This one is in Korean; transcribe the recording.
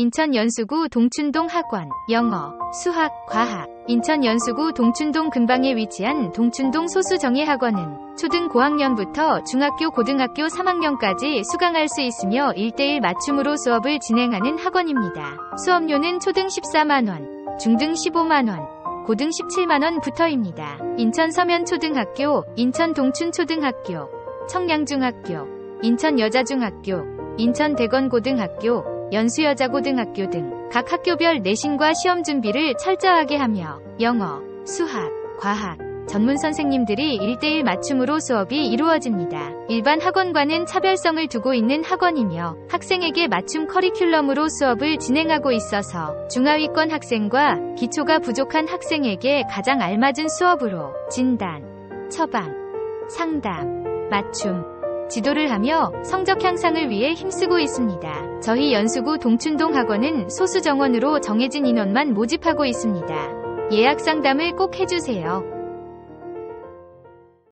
인천 연수구 동춘동 학원, 영어, 수학, 과학. 인천 연수구 동춘동 근방에 위치한 동춘동 소수정예 학원은 초등 고학년부터 중학교 고등학교 3학년까지 수강할 수 있으며 1대1 맞춤으로 수업을 진행하는 학원입니다. 수업료는 초등 14만원, 중등 15만원, 고등 17만원부터입니다. 인천 서면초등학교, 인천 동춘초등학교, 청량중학교, 인천 여자중학교, 인천 대건고등학교, 연수여자고등학교 등 각 학교별 내신과 시험 준비를 철저하게 하며 영어, 수학, 과학, 전문 선생님들이 1대1 맞춤으로 수업이 이루어집니다. 일반 학원과는 차별성을 두고 있는 학원이며 학생에게 맞춤 커리큘럼으로 수업을 진행하고 있어서 중하위권 학생과 기초가 부족한 학생에게 가장 알맞은 수업으로 진단, 처방, 상담, 맞춤, 지도를 하며 성적 향상을 위해 힘쓰고 있습니다. 저희 연수구 동춘동 학원은 소수 정원으로 정해진 인원만 모집하고 있습니다. 예약 상담을 꼭 해주세요.